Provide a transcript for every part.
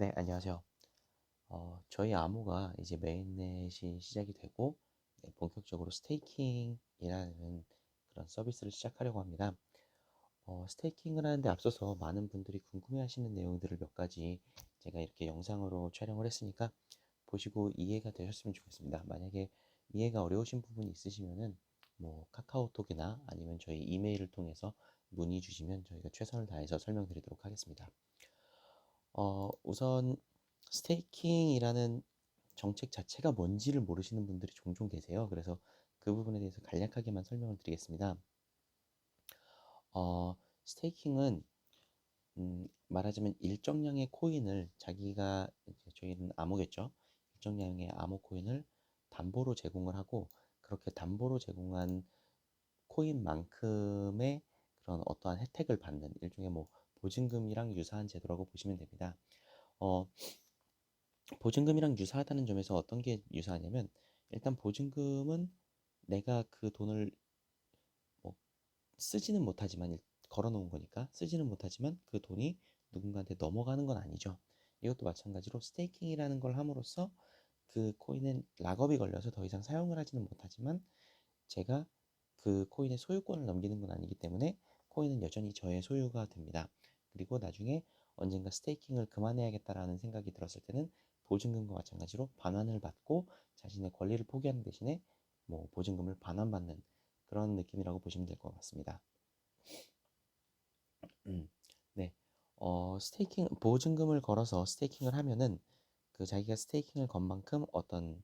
네, 안녕하세요. 어, 저희 암호가 이제 메인넷이 시작이 되고 네, 본격적으로 스테이킹이라는 그런 서비스를 시작하려고 합니다. 어, 스테이킹을 하는데 앞서서 많은 분들이 궁금해하시는 내용들을 몇 가지 제가 이렇게 영상으로 촬영을 했으니까 보시고 이해가 되셨으면 좋겠습니다. 만약에 이해가 어려우신 부분이 있으시면은 뭐 카카오톡이나 아니면 저희 이메일을 통해서 문의 주시면 저희가 최선을 다해서 설명드리도록 하겠습니다. 어, 우선 스테이킹이라는 정책 자체가 뭔지를 모르시는 분들이 종종 계세요. 그래서 그 부분에 대해서 간략하게만 설명을 드리겠습니다. 어, 스테이킹은 음, 말하자면 일정량의 코인을 자기가 저희는 암호겠죠. 일정량의 암호 코인을 담보로 제공을 하고 그렇게 담보로 제공한 코인만큼의 그런 어떠한 혜택을 받는 일종의 뭐 보증금이랑 유사한 제도라고 보시면 됩니다. 어, 보증금이랑 유사하다는 점에서 어떤 게 유사하냐면 일단 보증금은 내가 그 돈을 뭐 쓰지는 못하지만 걸어 놓은 거니까 쓰지는 못하지만 그 돈이 누군가한테 넘어가는 건 아니죠. 이것도 마찬가지로 스테이킹이라는 걸 함으로써 그 코인은 락업이 걸려서 더 이상 사용을 하지는 못하지만 제가 그 코인의 소유권을 넘기는 건 아니기 때문에 코인은 여전히 저의 소유가 됩니다. 그리고 나중에 언젠가 스테이킹을 그만해야겠다라는 생각이 들었을 때는 보증금과 마찬가지로 반환을 받고 자신의 권리를 포기하는 대신에 뭐 보증금을 반환받는 그런 느낌이라고 보시면 될 것 같습니다. 음, 네. 어, 스테이킹, 보증금을 걸어서 스테이킹을 하면은 그 자기가 스테이킹을 건 만큼 어떤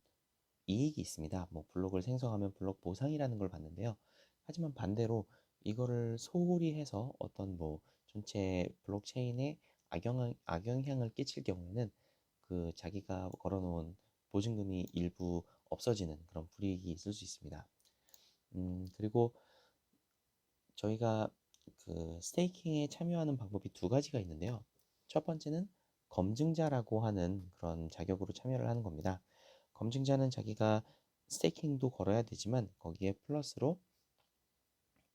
이익이 있습니다. 뭐 블록을 생성하면 블록 보상이라는 걸 받는데요. 하지만 반대로 이거를 소홀히 해서 어떤 뭐 전체 블록체인에 악영, 악영향을 끼칠 경우에는 그 자기가 걸어놓은 보증금이 일부 없어지는 그런 불이익이 있을 수 있습니다. 음, 그리고 저희가 그 스테이킹에 참여하는 방법이 두 가지가 있는데요. 첫 번째는 검증자라고 하는 그런 자격으로 참여를 하는 겁니다. 검증자는 자기가 스테이킹도 걸어야 되지만 거기에 플러스로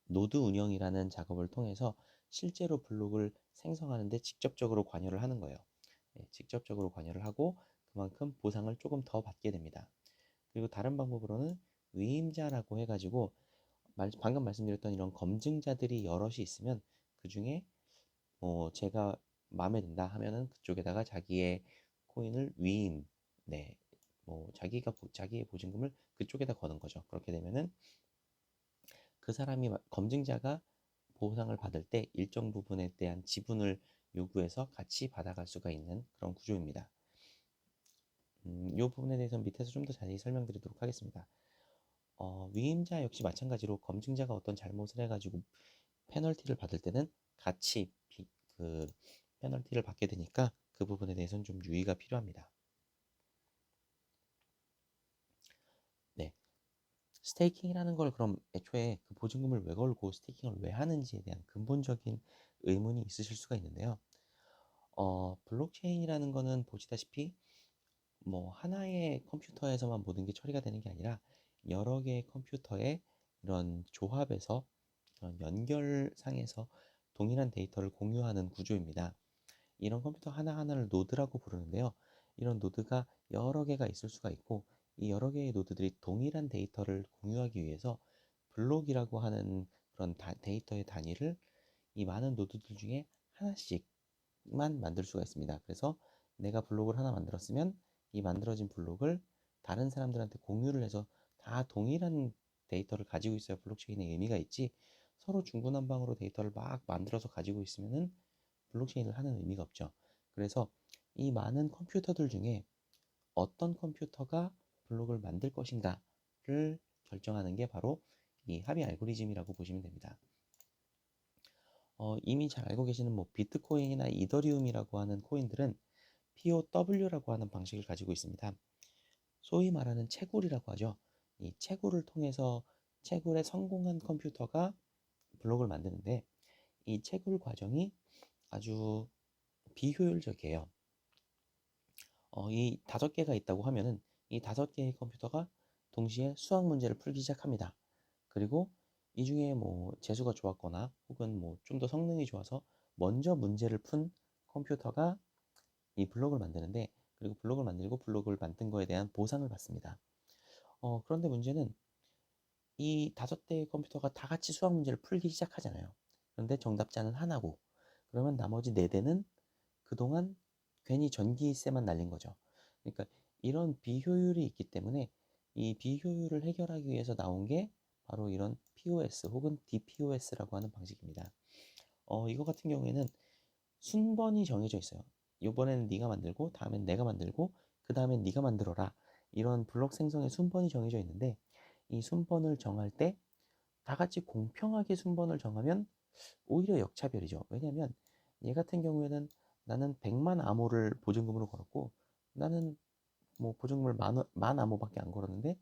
노드 운영이라는 작업을 통해서 실제로 블록을 생성하는데 직접적으로 관여를 하는 거예요. 네, 직접적으로 관여를 하고 그만큼 보상을 조금 더 받게 됩니다. 그리고 다른 방법으로는 위임자라고 해가지고 방금 말씀드렸던 이런 검증자들이 여럿이 있으면 그 중에 뭐 제가 마음에 든다 하면은 그쪽에다가 자기의 코인을 위임, 네, 뭐 자기가 자기의 보증금을 그쪽에다 거는 거죠. 그렇게 되면은 그 사람이 검증자가 보상을 받을 때 일정 부분에 대한 지분을 요구해서 같이 받아갈 수가 있는 그런 구조입니다. 음, 이 부분에 대해서는 밑에서 좀 더 자세히 설명드리도록 하겠습니다. 어, 위임자 역시 마찬가지로 검증자가 어떤 잘못을 해가지고 페널티를 받을 때는 같이 비, 그 페널티를 받게 되니까 그 부분에 대해서는 좀 유의가 필요합니다. 스테이킹이라는 걸 그럼 애초에 그 보증금을 왜 걸고 스테이킹을 왜 하는지에 대한 근본적인 의문이 있으실 수가 있는데요. 어, 블록체인이라는 거는 보시다시피 뭐 하나의 컴퓨터에서만 모든 게 처리가 되는 게 아니라 여러 개의 컴퓨터의 이런 조합에서 이런 연결상에서 동일한 데이터를 공유하는 구조입니다. 이런 컴퓨터 하나하나를 노드라고 부르는데요. 이런 노드가 여러 개가 있을 수가 있고 이 여러 개의 노드들이 동일한 데이터를 공유하기 위해서 블록이라고 하는 그런 다, 데이터의 단위를 이 많은 노드들 중에 하나씩만 만들 수가 있습니다. 그래서 내가 블록을 하나 만들었으면 이 만들어진 블록을 다른 사람들한테 공유를 해서 다 동일한 데이터를 가지고 있어야 블록체인의 의미가 있지 서로 중구난방으로 데이터를 막 만들어서 가지고 있으면은 블록체인을 하는 의미가 없죠. 그래서 이 많은 컴퓨터들 중에 어떤 컴퓨터가 블록을 만들 것인가를 결정하는 게 바로 이 합의 알고리즘이라고 보시면 됩니다. 어, 이미 잘 알고 계시는 뭐 비트코인이나 이더리움이라고 하는 코인들은 POW라고 하는 방식을 가지고 있습니다. 소위 말하는 채굴이라고 하죠. 이 채굴을 통해서 채굴에 성공한 컴퓨터가 블록을 만드는데 이 채굴 과정이 아주 비효율적이에요. 어, 이 다섯 개가 있다고 하면은 이 다섯 개의 컴퓨터가 동시에 수학 문제를 풀기 시작합니다. 그리고 이 중에 뭐 재수가 좋았거나 혹은 뭐 좀 더 성능이 좋아서 먼저 문제를 푼 컴퓨터가 이 블록을 만드는데 그리고 블록을 만들고 블록을 만든 거에 대한 보상을 받습니다. 어, 그런데 문제는 이 다섯 대의 컴퓨터가 다 같이 수학 문제를 풀기 시작하잖아요. 그런데 정답자는 하나고 그러면 나머지 네 대는 그동안 괜히 전기세만 날린 거죠. 그러니까 이런 비효율이 있기 때문에 이 비효율을 해결하기 위해서 나온 게 바로 이런 POS 혹은 DPOS라고 하는 방식입니다. 어, 이거 같은 경우에는 순번이 정해져 있어요. 이번에는 네가 만들고 다음엔 내가 만들고 그 다음엔 네가 만들어라. 이런 블록 생성의 순번이 정해져 있는데 이 순번을 정할 때 다 같이 공평하게 순번을 정하면 오히려 역차별이죠. 왜냐하면 얘 같은 경우에는 나는 100만 암호를 보증금으로 걸었고 나는 뭐 보증금을 만, 만 암호밖에 안 걸었는데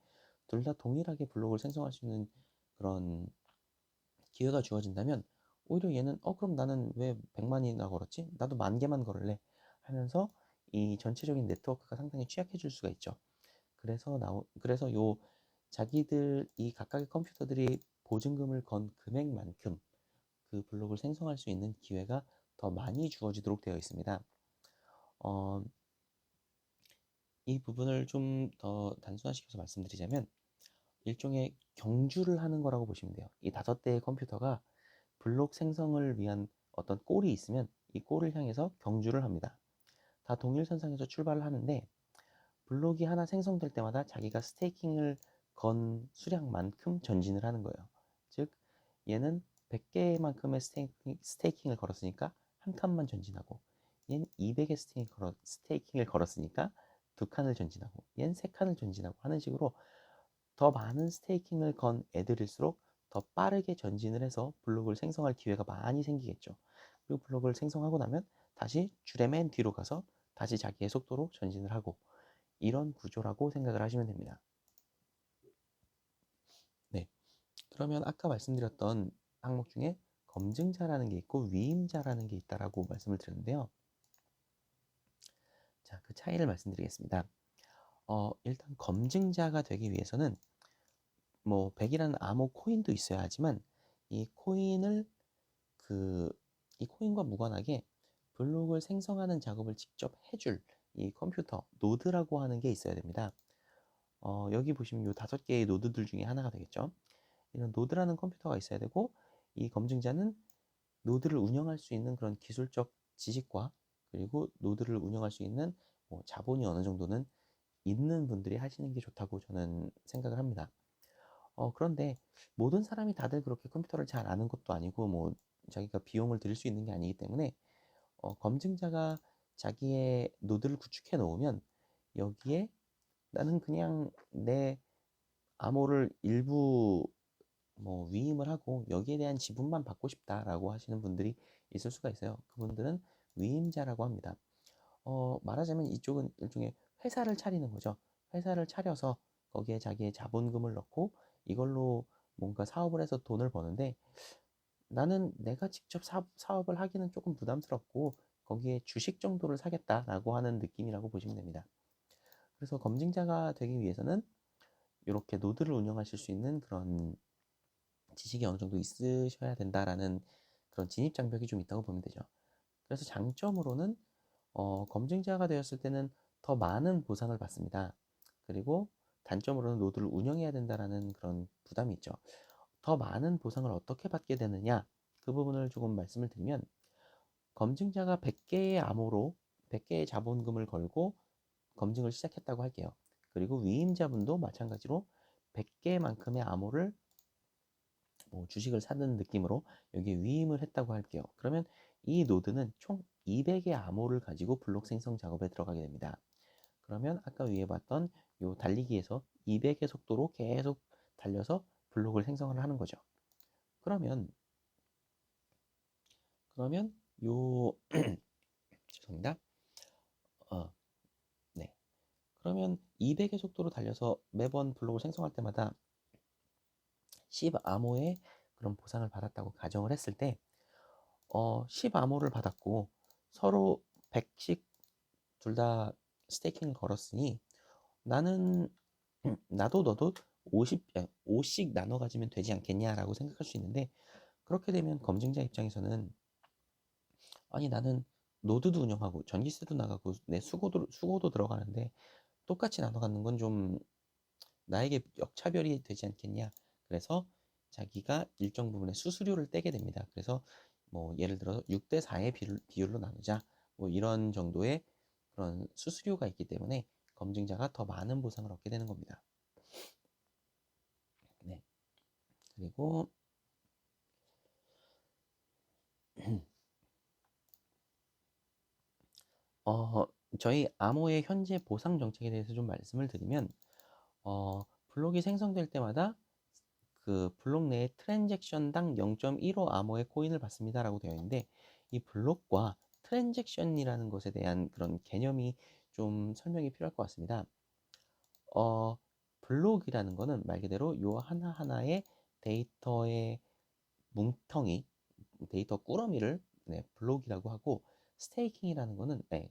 둘 다 동일하게 블록을 생성할 수 있는 그런 기회가 주어진다면 오히려 얘는 어 그럼 나는 왜 100만이나 걸었지? 나도 만 개만 걸을래 하면서 이 전체적인 네트워크가 상당히 취약해 질 수가 있죠. 그래서 나오 그래서 요 자기들 이 각각의 컴퓨터들이 보증금을 건 금액만큼 그 블록을 생성할 수 있는 기회가 더 많이 주어지도록 되어 있습니다. 어, 이 부분을 좀 더 단순화시켜서 말씀드리자면 일종의 경주를 하는 거라고 보시면 돼요. 이 다섯 대의 컴퓨터가 블록 생성을 위한 어떤 골이 있으면 이 골을 향해서 경주를 합니다. 다 동일 선상에서 출발을 하는데 블록이 하나 생성될 때마다 자기가 스테이킹을 건 수량만큼 전진을 하는 거예요. 즉 얘는 100개만큼의 스테이킹, 을 걸었으니까 한 칸만 전진하고 얘는 200의 스테이킹을 걸었으니까 두 칸을 전진하고 얘는 세 칸을 전진하고 하는 식으로 더 많은 스테이킹을 건 애들일수록 더 빠르게 전진을 해서 블록을 생성할 기회가 많이 생기겠죠. 그리고 블록을 생성하고 나면 다시 줄의 맨 뒤로 가서 다시 자기의 속도로 전진을 하고 이런 구조라고 생각을 하시면 됩니다. 네. 그러면 아까 말씀드렸던 항목 중에 검증자라는 게 있고 위임자라는 게 있다라고 말씀을 드렸는데요. 자, 그 차이를 말씀드리겠습니다. 어, 일단 검증자가 되기 위해서는 뭐 100이라는 암호 코인도 있어야 하지만 이 코인을 그 이 코인과 무관하게 블록을 생성하는 작업을 직접 해줄 이 컴퓨터 노드라고 하는 게 있어야 됩니다. 어, 여기 보시면 이 다섯 개의 노드들 중에 하나가 되겠죠. 이런 노드라는 컴퓨터가 있어야 되고 이 검증자는 노드를 운영할 수 있는 그런 기술적 지식과 그리고 노드를 운영할 수 있는 뭐 자본이 어느 정도는 있는 분들이 하시는 게 좋다고 저는 생각을 합니다. 어, 그런데 모든 사람이 다들 그렇게 컴퓨터를 잘 아는 것도 아니고 뭐 자기가 비용을 들일 수 있는 게 아니기 때문에 어, 검증자가 자기의 노드를 구축해 놓으면 여기에 나는 그냥 내 암호를 일부 뭐 위임을 하고 여기에 대한 지분만 받고 싶다라고 하시는 분들이 있을 수가 있어요. 그분들은 위임자라고 합니다. 어, 말하자면 이쪽은 일종의 회사를 차리는 거죠. 회사를 차려서 거기에 자기의 자본금을 넣고 이걸로 뭔가 사업을 해서 돈을 버는데 나는 내가 직접 사, 사업 을 하기는 조금 부담스럽고 거기에 주식 정도를 사겠다라고 하는 느낌이라고 보시면 됩니다. 그래서 검증자가 되기 위해서는 이렇게 노드를 운영하실 수 있는 그런 지식이 어느 정도 있으셔야 된다라는 그런 진입 장벽이 좀 있다고 보면 되죠. 그래서 장점으로는 어, 검증자가 되었을 때는 더 많은 보상을 받습니다. 그리고 단점으로는 노드를 운영해야 된다라는 그런 부담이 있죠. 더 많은 보상을 어떻게 받게 되느냐 그 부분을 조금 말씀을 드리면 검증자가 100개의 암호로 100개의 자본금을 걸고 검증을 시작했다고 할게요. 그리고 위임자분도 마찬가지로 100개만큼의 암호를 뭐 주식을 사는 느낌으로 여기 위임을 했다고 할게요. 그러면 이 노드는 총 200의 암호를 가지고 블록 생성 작업에 들어가게 됩니다. 그러면 아까 위에 봤던 요 달리기에서 200의 속도로 계속 달려서 블록을 생성을 하는 거죠. 그러면 그러면 요 죄송합니다. 어, 네. 그러면 200의 속도로 달려서 매번 블록을 생성할 때마다 10 암호의 그런 보상을 받았다고 가정을 했을 때 어, 10 암호를 받았고 서로 100씩 둘 다 스테이킹을 걸었으니 나는 나도 너도 50, 5씩 나눠 가지면 되지 않겠냐라고 생각할 수 있는데 그렇게 되면 검증자 입장에서는 아니 나는 노드도 운영하고 전기세도 나가고 내 수고도 수고도 들어가는데 똑같이 나눠 갖는 건 좀 나에게 역차별이 되지 않겠냐. 그래서 자기가 일정 부분의 수수료를 떼게 됩니다. 그래서 뭐 예를 들어서 6대 4의 비율, 비율 로 나누자. 뭐 이런 정도의 그런 수수료가 있기 때문에 검증자가 더 많은 보상을 얻게 되는 겁니다. 네. 그리고 어, 저희 암호의 현재 보상 정책에 대해서 좀 말씀을 드리면 어, 블록이 생성될 때마다 그 블록 내에 트랜잭션당 0.15 암호의 코인을 받습니다라고 되어 있는데 이 블록과 트랜잭션이라는 것에 대한 그런 개념이 좀 설명이 필요할 것 같습니다. 어, 블록이라는 거는 말 그대로 요 하나하나의 데이터의 뭉텅이, 데이터 꾸러미를 네, 블록이라고 하고 스테이킹이라는 거는 네,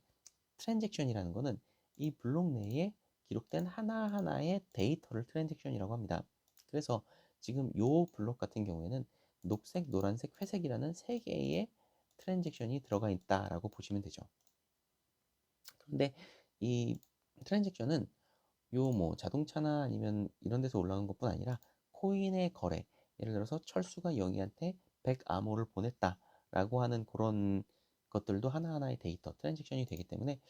트랜잭션이라는 거는 이 블록 내에 기록된 하나하나의 데이터를 트랜잭션이라고 합니다. 그래서 지금 요 블록 같은 경우에는 녹색, 노란색, 회색이라는 세 개의 트랜잭션이 들어가 있다라고 보시면 되죠. 그런데 이 트랜잭션은 요 뭐 자동차나 아니면 이런 데서 올라오는 것뿐 아니라 코인의 거래, 예를 들어서 철수가 영희한테 100 암호를 보냈다라고 하는 그런 것들도 하나하나의 데이터, 트랜잭션이 되기 때문에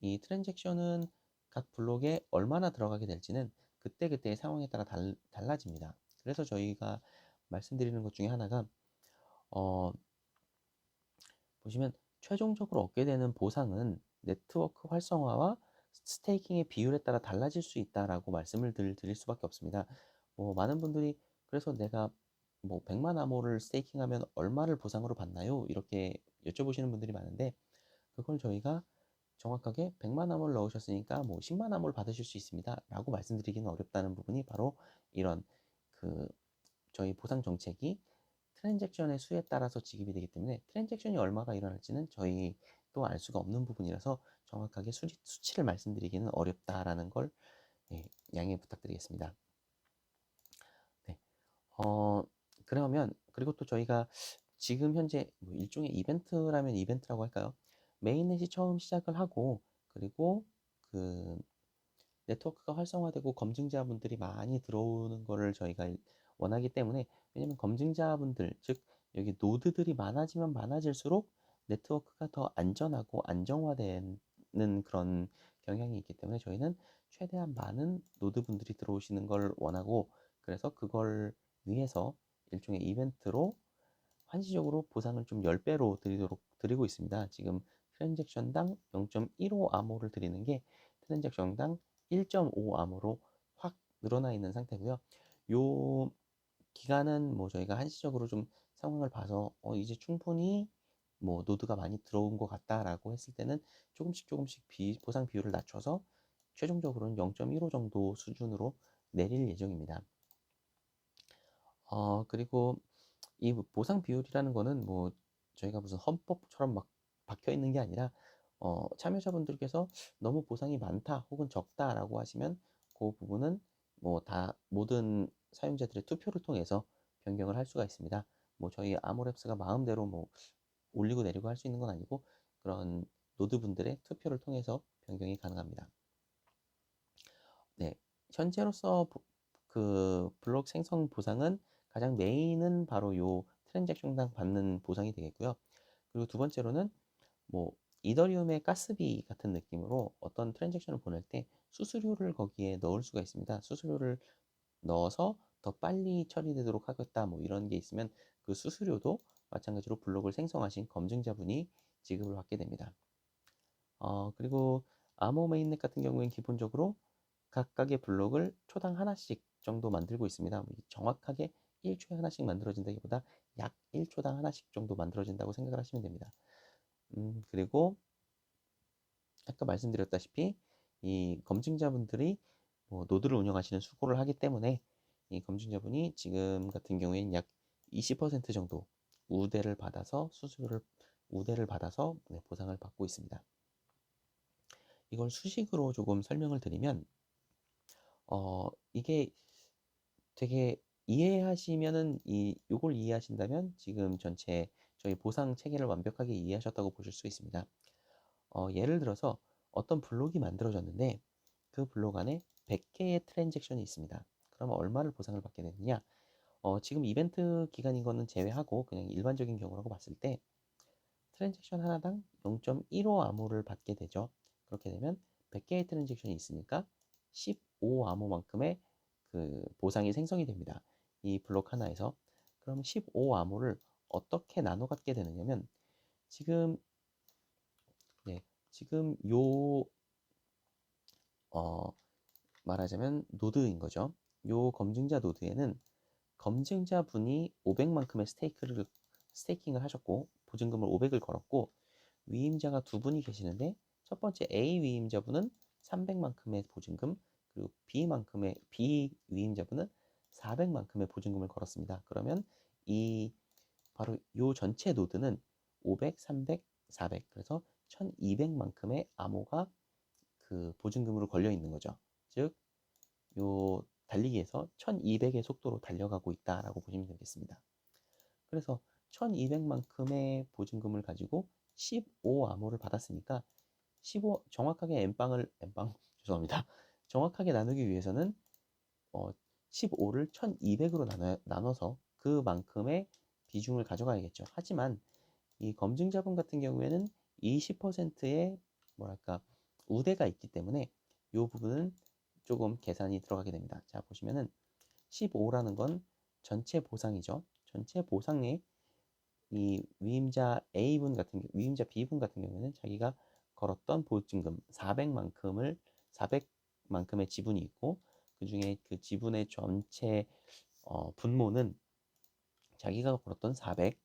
이 트랜잭션은 각 블록에 얼마나 들어가게 될지는 그때그때의 상황에 따라 달, 달라집니다. 그래서 저희가 말씀드리는 것 중에 하나가 어, 보시면 최종적으로 얻게 되는 보상은 네트워크 활성화와 스테이킹의 비율에 따라 달라질 수 있다라고 말씀을 드릴 수밖에 없습니다. 뭐 많은 분들이 그래서 내가 뭐 100만 암호를 스테이킹하면 얼마를 보상으로 받나요? 이렇게 여쭤보시는 분들이 많은데 그걸 저희가 정확하게 100만 암호를 넣으셨으니까 뭐 10만 암호를 받으실 수 있습니다. 라고 말씀드리기는 어렵다는 부분이 바로 이런 그 저희 보상 정책이 트랜잭션의 수에 따라서 지급이 되기 때문에 트랜잭션이 얼마가 일어날지는 저희도 알 수가 없는 부분이라서 정확하게 수, 수치를 말씀드리기는 어렵다라는 걸 예, 양해 부탁드리겠습니다. 네. 어, 그러면 그리고 또 저희가 지금 현재 뭐 일종의 이벤트라면 이벤트라고 할까요? 메인넷이 처음 시작을 하고 그리고 그 네트워크가 활성화되고 검증자분들이 많이 들어오는 거를 저희가 원하기 때문에 왜냐면 검증자분들 즉 여기 노드들이 많아지면 많아질수록 네트워크가 더 안전하고 안정화되는 그런 경향이 있기 때문에 저희는 최대한 많은 노드분들이 들어오시는 걸 원하고 그래서 그걸 위해서 일종의 이벤트로 한시적으로 보상을 좀 10배로 드리도록 드리고 있습니다. 지금 트랜잭션당 0.15 암호를 드리는 게 트랜잭션당 1.5 암호로 확 늘어나 있는 상태고요. 요 기간은 뭐 저희가 한시적으로 좀 상황을 봐서 어 이제 충분히 뭐 노드가 많이 들어온 것 같다라고 했을 때는 조금씩 조금씩 비, 보상 비율을 낮춰서 최종적으로는 0.15 정도 수준으로 내릴 예정입니다. 어, 그리고 이 보상 비율이라는 거는 뭐 저희가 무슨 헌법처럼 막 박혀 있는 게 아니라 어, 참여자분들께서 너무 보상이 많다 혹은 적다라고 하시면 그 부분은 뭐 다 모든 사용자들의 투표를 통해서 변경을 할 수가 있습니다. 뭐 저희 아모랩스가 마음대로 뭐 올리고 내리고 할 수 있는 건 아니고 그런 노드분들의 투표를 통해서 변경이 가능합니다. 네, 현재로서 그 블록 생성 보상은 가장 메인은 바로 요 트랜잭션당 받는 보상이 되겠고요. 그리고 두 번째로는 뭐 이더리움의 가스비 같은 느낌으로 어떤 트랜잭션을 보낼 때 수수료를 거기에 넣을 수가 있습니다. 수수료를 넣어서 더 빨리 처리되도록 하겠다 뭐 이런 게 있으면 그 수수료도 마찬가지로 블록을 생성하신 검증자분이 지급을 받게 됩니다. 어, 그리고 아모 메인넷 같은 경우엔 기본적으로 각각의 블록을 초당 하나씩 정도 만들고 있습니다. 뭐 정확하게 1초에 하나씩 만들어진다기보다 약 1초당 하나씩 정도 만들어진다고 생각을 하시면 됩니다. 음, 그리고 아까 말씀드렸다시피 이 검증자분들이 뭐 노드를 운영하시는 수고를 하기 때문에 이 검증자분이 지금 같은 경우에는 약 20% 정도 우대를 받아서 수수료를 우대를 받아서 네, 보상을 받고 있습니다. 이걸 수식으로 조금 설명을 드리면 어 이게 되게 이해하시면은 이 요걸 이해하신다면 지금 전체 저희 보상 체계를 완벽하게 이해하셨다고 보실 수 있습니다. 어, 예를 들어서 어떤 블록이 만들어졌는데 그 블록 안에 100개의 트랜잭션이 있습니다. 그러면 얼마를 보상을 받게 되느냐? 어, 지금 이벤트 기간인 거는 제외하고 그냥 일반적인 경우라고 봤을 때 트랜잭션 하나당 0.15 암호를 받게 되죠. 그렇게 되면 100개의 트랜잭션이 있으니까 15 암호만큼의 그 보상이 생성이 됩니다. 이 블록 하나에서 그럼 15 암호를 어떻게 나눠 갖게 되느냐면 지금 네, 지금 요 어, 말하자면 노드인 거죠. 요 검증자 노드에는 검증자 분이 500만큼의 스테이크를 스테이킹을 하셨고 보증금을 500을 걸었고 위임자가 두 분이 계시는데 첫 번째 A 위임자분은 300만큼의 보증금 그리고 B만큼의 B 위임자분은 400만큼의 보증금을 걸었습니다. 그러면 이 바로 요 전체 노드는 500, 300, 400 그래서 1200만큼의 암호가 그 보증금으로 걸려 있는 거죠. 즉, 요 달리기에서 1200의 속도로 달려가고 있다라고 보시면 되겠습니다. 그래서 1200만큼의 보증금을 가지고 15 암호를 받았으니까 15 정확하게 엠빵을 엠빵 죄송합니다. 정확하게 나누기 위해서는 어, 15를 1200으로 나눠, 나눠서 그만큼의 비중을 가져가야겠죠. 하지만 이 검증자분 같은 경우에는 20%의 뭐랄까 우대가 있기 때문에 이 부분은 조금 계산이 들어가게 됩니다. 자 보시면은 15라는 건 전체 보상이죠. 전체 보상에 이 위임자 A분 같은 경우, 위임자 B분 같은 경우에는 자기가 걸었던 보증금 400만큼을 400만큼의 지분이 있고 그 중에 그 지분의 전체 어, 분모는 자기가 걸었던 400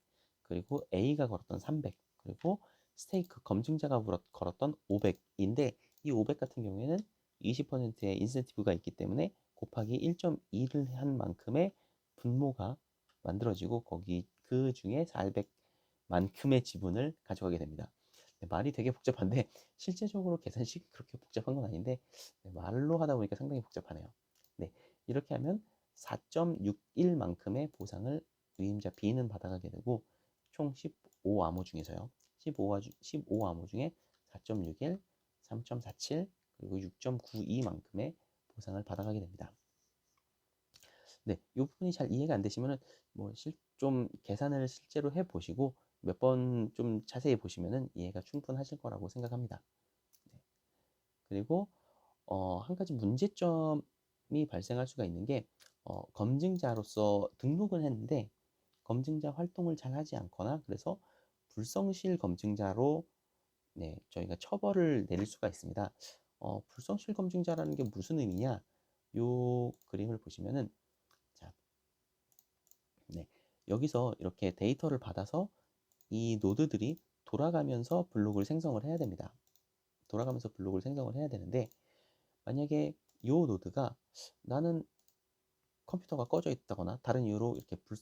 그리고 A가 걸었던 300 그리고 스테이크 검증자가 걸었던 500인데 이 500 같은 경우에는 20%의 인센티브가 있기 때문에 곱하기 1.2를 한 만큼의 분모가 만들어지고 거기 그 중에 400만큼의 지분을 가져가게 됩니다. 네, 말이 되게 복잡한데 실제적으로 계산식이 그렇게 복잡한 건 아닌데 네, 말로 하다 보니까 상당히 복잡하네요. 네, 이렇게 하면 4.61만큼의 보상을 위임자 B는 받아가게 되고 총 15암호 중에서요. 15, 15암호 중에 4.61, 3.47 그리고 6.92만큼의 보상을 받아가게 됩니다. 네, 이 부분이 잘 이해가 안 되시면은 뭐좀 계산을 실제로 해 보시고 몇 번 좀 자세히 보시면은 이해가 충분하실 거라고 생각합니다. 네. 그리고 어, 한 가지 문제점이 발생할 수가 있는 게 어, 검증자로서 등록을 했는데 검증자 활동을 잘 하지 않거나 그래서 불성실 검증자로 네, 저희가 처벌을 내릴 수가 있습니다. 어, 불성실 검증자라는 게 무슨 의미냐? 요 그림을 보시면은 자, 네, 여기서 이렇게 데이터를 받아서 이 노드들이 돌아가면서 블록을 생성을 해야 됩니다. 돌아가면서 블록을 생성을 해야 되는데 만약에 이 노드가 나는 컴퓨터가 꺼져 있다거나 다른 이유로 이렇게 불,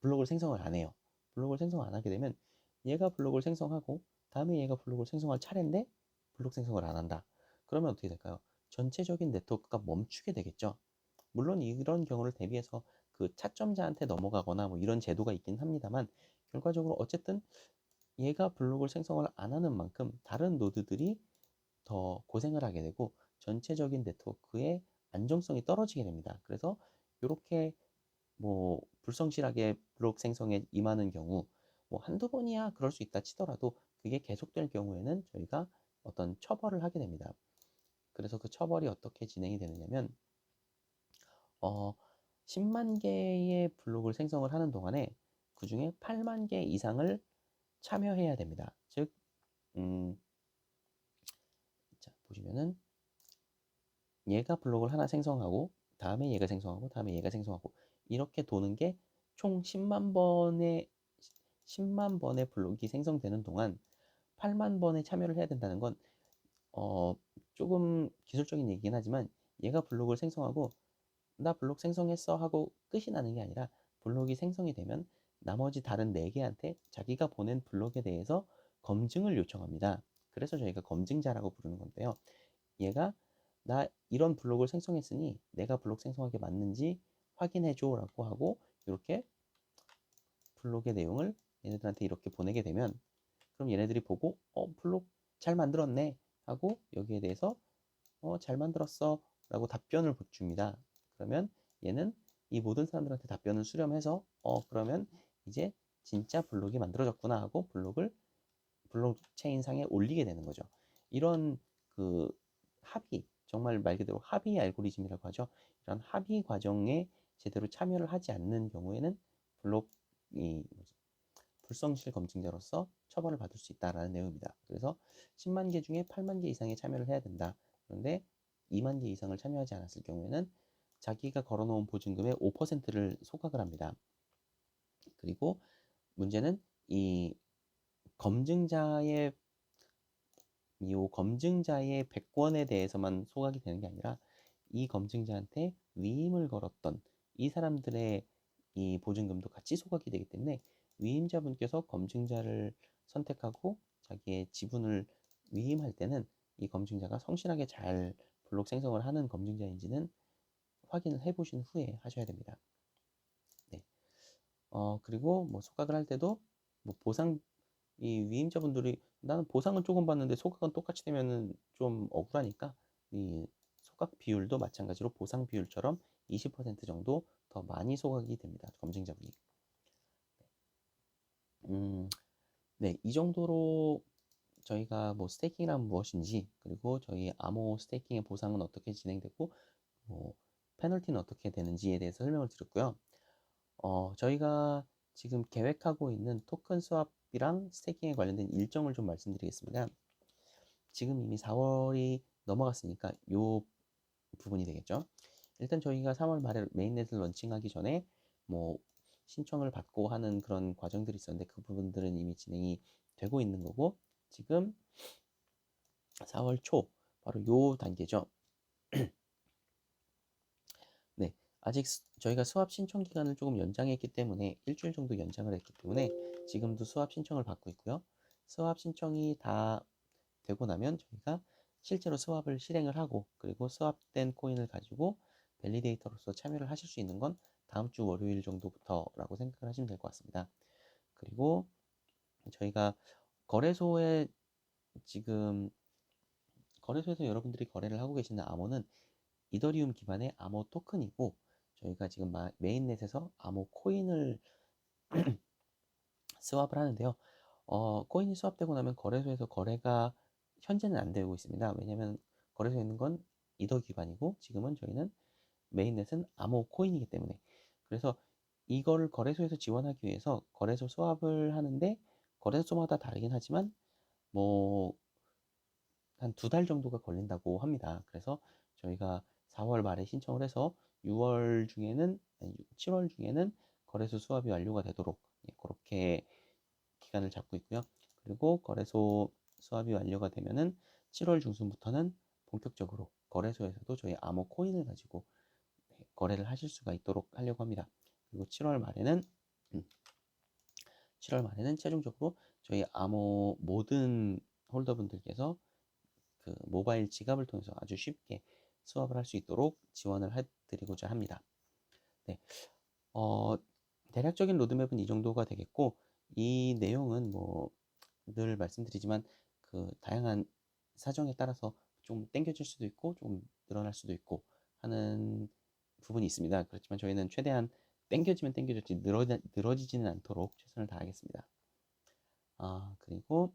블록을 생성을 안 해요. 블록을 생성 안 하게 되면 얘가 블록을 생성하고 다음에 얘가 블록을 생성할 차례인데 블록 생성을 안 한다. 그러면 어떻게 될까요? 전체적인 네트워크가 멈추게 되겠죠. 물론 이런 경우를 대비해서 그 차점자한테 넘어가거나 뭐 이런 제도가 있긴 합니다만 결과적으로 어쨌든 얘가 블록을 생성을 안 하는 만큼 다른 노드들이 더 고생을 하게 되고 전체적인 네트워크의 안정성이 떨어지게 됩니다. 그래서 이렇게 뭐 불성실하게 블록 생성에 임하는 경우 뭐 한두 번이야 그럴 수 있다 치더라도 그게 계속될 경우에는 저희가 어떤 처벌을 하게 됩니다. 그래서 그 처벌이 어떻게 진행이 되느냐면 어 10만 개의 블록을 생성을 하는 동안에 그 중에 8만 개 이상을 참여해야 됩니다. 즉, 음, 자, 보시면은 얘가 블록을 하나 생성하고 다음에 얘가 생성하고 다음에 얘가 생성하고 이렇게 도는 게 총 10만 번의 10만 번의 블록이 생성되는 동안 8만 번에 참여를 해야 된다는 건 어, 조금 기술적인 얘기긴 하지만 얘가 블록을 생성하고 나 블록 생성했어 하고 끝이 나는 게 아니라 블록이 생성이 되면 나머지 다른 4개한테 자기가 보낸 블록에 대해서 검증을 요청합니다. 그래서 저희가 검증자라고 부르는 건데요. 얘가 나 이런 블록을 생성했으니 내가 블록 생성하게 맞는지 확인해 줘 라고 하고 이렇게 블록의 내용을 얘네들한테 이렇게 보내게 되면 그럼 얘네들이 보고 어 블록 잘 만들었네 하고 여기에 대해서 어 잘 만들었어 라고 답변을 줍니다. 그러면 얘는 이 모든 사람들한테 답변을 수렴해서 어 그러면 이제 진짜 블록이 만들어졌구나 하고 블록을 블록체인 상에 올리게 되는 거죠. 이런 그 합의 정말 말 그대로 합의 알고리즘이라고 하죠. 이런 합의 과정에 제대로 참여를 하지 않는 경우에는 블록이 불성실 검증자로서 처벌을 받을 수 있다라는 내용입니다. 그래서 10만 개 중에 8만 개 이상의 참여를 해야 된다. 그런데 2만 개 이상을 참여하지 않았을 경우에는 자기가 걸어놓은 보증금의 5%를 소각을 합니다. 그리고 문제는 이 검증자의 이 검증자의 백권에 대해서만 소각이 되는 게 아니라 이 검증자한테 위임을 걸었던 이 사람들의 이 보증금도 같이 소각이 되기 때문에 위임자분께서 검증자를 선택하고 자기의 지분을 위임할 때는 이 검증자가 성실하게 잘 블록 생성을 하는 검증자인지는 확인을 해 보신 후에 하셔야 됩니다. 네. 어, 그리고 뭐 소각을 할 때도 뭐 보상 이 위임자분들이 나는 보상은 조금 받는데 소각은 똑같이 되면은 좀 억울하니까 이 소각 비율도 마찬가지로 보상 비율처럼 20% 정도 더 많이 소각이 됩니다. 검증자분이. 음, 네, 이 정도로 저희가 뭐 스테이킹이란 무엇인지 그리고 저희 암호 스테이킹의 보상은 어떻게 진행되고 뭐 페널티는 어떻게 되는지에 대해서 설명을 드렸고요. 어, 저희가 지금 계획하고 있는 토큰 스왑이랑 스테이킹에 관련된 일정을 좀 말씀드리겠습니다. 지금 이미 4월이 넘어갔으니까 요 부분이 되겠죠. 일단 저희가 3월 말에 메인넷을 런칭하기 전에 뭐 신청을 받고 하는 그런 과정들이 있었는데 그 부분들은 이미 진행이 되고 있는 거고 지금 4월 초 바로 요 단계죠. 네, 아직 저희가 수합 신청 기간을 조금 연장했기 때문에 일주일 정도 연장을 했기 때문에 지금도 수합 신청을 받고 있고요. 수합 신청이 다 되고 나면 저희가 실제로 수합을 실행을 하고 그리고 수합된 코인을 가지고 밸리데이터로서 참여를 하실 수 있는 건 다음 주 월요일 정도부터라고 생각을 하시면 될 것 같습니다. 그리고 저희가 거래소에 지금 거래소에서 여러분들이 거래를 하고 계시는 암호는 이더리움 기반의 암호 토큰이고 저희가 지금 메인넷에서 암호 코인을 스왑을 하는데요. 어, 코인이 수합되고 나면 거래소에서 거래가 현재는 안 되고 있습니다. 왜냐하면 거래소에 있는 건 이더 기반이고 지금은 저희는 메인넷은 암호 코인이기 때문에 그래서 이거를 거래소에서 지원하기 위해서 거래소 수합을 하는데 거래소마다 다르긴 하지만 뭐 한 두 달 정도가 걸린다고 합니다. 그래서 저희가 4월 말에 신청을 해서 6월 중에는 7월 중에는 거래소 수합이 완료가 되도록 그렇게 기간을 잡고 있고요. 그리고 거래소 수합이 완료가 되면은 7월 중순부터는 본격적으로 거래소에서도 저희 암호 코인을 가지고 거래를 하실 수가 있도록 하려고 합니다. 그리고 7월 말에는 음, 7월 말에는 최종적으로 저희 암호 모든 홀더분들께서 그 모바일 지갑을 통해서 아주 쉽게 수업을 할 수 있도록 지원을 해드리고자 합니다. 네, 어, 대략적인 로드맵은 이 정도가 되겠고 이 내용은 뭐 늘 말씀드리지만 그 다양한 사정에 따라서 좀 땡겨질 수도 있고 좀 늘어날 수도 있고 하는 부분이 있습니다. 그렇지만 저희는 최대한 땡겨지면 땡겨졌지 늘어, 늘어지지는 않도록 최선을 다하겠습니다. 아, 그리고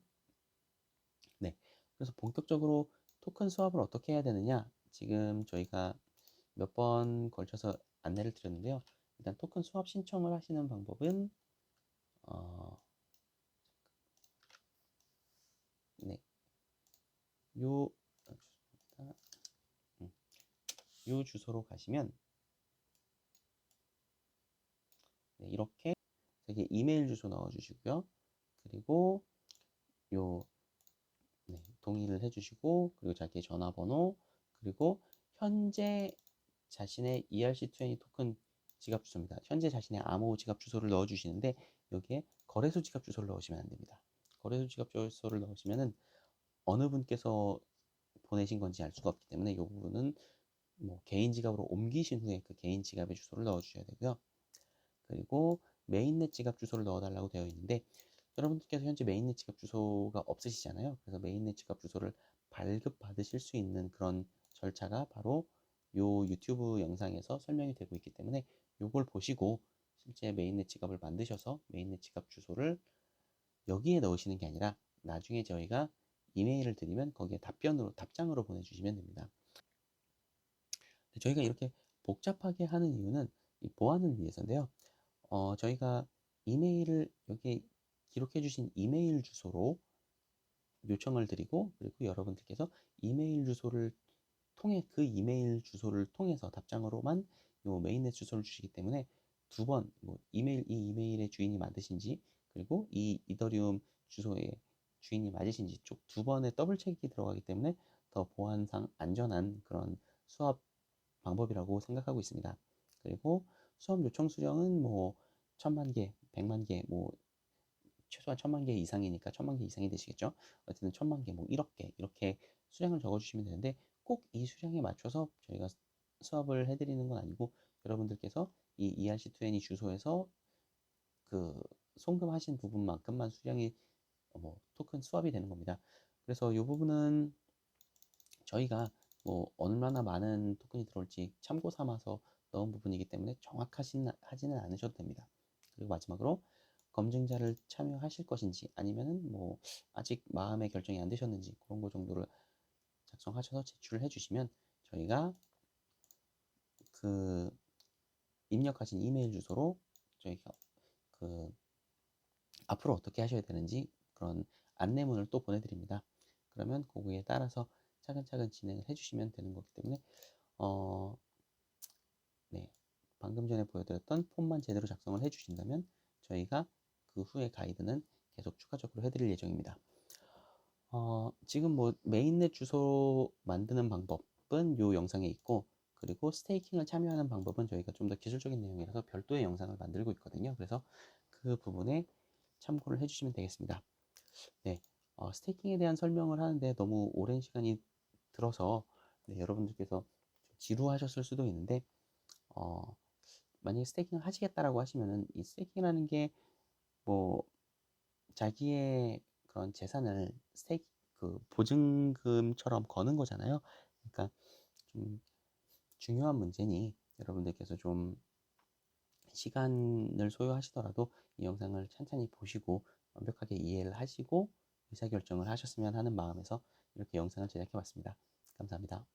네. 그래서 본격적으로 토큰 수합을 어떻게 해야 되느냐? 지금 저희가 몇 번 걸쳐서 안내를 드렸는데요. 일단 토큰 수합 신청을 하시는 방법은 어, 네. 요, 음, 요 주소로 가시면 네, 이렇게 여기 이메일 주소 넣어주시고요. 그리고 요 네, 동의를 해주시고 그리고 자기의 전화번호 그리고 현재 자신의 ERC20 토큰 지갑 주소입니다. 현재 자신의 암호 지갑 주소를 넣어주시는데 여기에 거래소 지갑 주소를 넣으시면 안 됩니다. 거래소 지갑 주소를 넣으시면은 어느 분께서 보내신 건지 알 수가 없기 때문에 이 부분은 뭐 개인 지갑으로 옮기신 후에 그 개인 지갑의 주소를 넣어주셔야 되고요. 그리고 메인넷 지갑 주소를 넣어달라고 되어 있는데 여러분들께서 현재 메인넷 지갑 주소가 없으시잖아요. 그래서 메인넷 지갑 주소를 발급 받으실 수 있는 그런 절차가 바로 요 유튜브 영상에서 설명이 되고 있기 때문에 요걸 보시고 실제 메인넷 지갑을 만드셔서 메인넷 지갑 주소를 여기에 넣으시는 게 아니라 나중에 저희가 이메일을 드리면 거기에 답변으로 답장으로 보내주시면 됩니다. 저희가 이렇게 복잡하게 하는 이유는 이 보안을 위해서인데요. 어, 저희가 이메일을 여기에 기록해 주신 이메일 주소로 요청을 드리고 그리고 여러분들께서 이메일 주소를 통해 그 이메일 주소를 통해서 답장으로만 요 메인넷 주소를 주시기 때문에 두 번 뭐 이메일 이 이메일의 주인이 맞으신지 그리고 이 이더리움 주소의 주인이 맞으신지 쪽 두 번의 더블 체크가 들어가기 때문에 더 보안상 안전한 그런 수업 방법이라고 생각하고 있습니다. 그리고 수업 요청 수량은 뭐 천만 개, 백만 개, 뭐 최소한 천만 개 이상이니까 천만 개 이상이 되시겠죠. 어쨌든 천만 개, 뭐 1억 개 이렇게 수량을 적어주시면 되는데 꼭 이 수량에 맞춰서 저희가 수업을 해드리는 건 아니고 여러분들께서 이 ERC2N 주소에서 그 송금하신 부분만큼만 수량이 뭐 토큰 수합이 되는 겁니다. 그래서 이 부분은 저희가 뭐 얼마나 많은 토큰이 들어올지 참고 삼아서 넣은 부분이기 때문에 정확하진 하지는 않으셔도 됩니다. 그리고 마지막으로 검증자를 참여하실 것인지 아니면은 뭐 아직 마음의 결정이 안 되셨는지 그런 거 정도를 작성하셔서 제출을 해주시면 저희가 그 입력하신 이메일 주소로 저희가 그 앞으로 어떻게 하셔야 되는지 그런 안내문을 또 보내드립니다. 그러면 그거에 따라서 차근차근 진행을 해주시면 되는 거기 때문에 어, 네 방금 전에 보여드렸던 폼만 제대로 작성을 해주신다면 저희가 그 후에 가이드는 계속 추가적으로 해드릴 예정입니다. 어, 지금 뭐 메인넷 주소 만드는 방법은 이 영상에 있고 그리고 스테이킹을 참여하는 방법은 저희가 좀 더 기술적인 내용이라서 별도의 영상을 만들고 있거든요. 그래서 그 부분에 참고를 해주시면 되겠습니다. 네, 어, 스테이킹에 대한 설명을 하는데 너무 오랜 시간이 들어서 네, 여러분들께서 지루하셨을 수도 있는데 어, 만약에 스테이킹을 하시겠다라고 하시면은 이 스테이킹이라는 게 뭐 자기의 그런 재산을 스테이크 그 보증금처럼 거는 거잖아요. 그러니까 좀 중요한 문제니 여러분들께서 좀 시간을 소요하시더라도 이 영상을 천천히 보시고 완벽하게 이해를 하시고 의사결정을 하셨으면 하는 마음에서 이렇게 영상을 제작해 봤습니다. 감사합니다.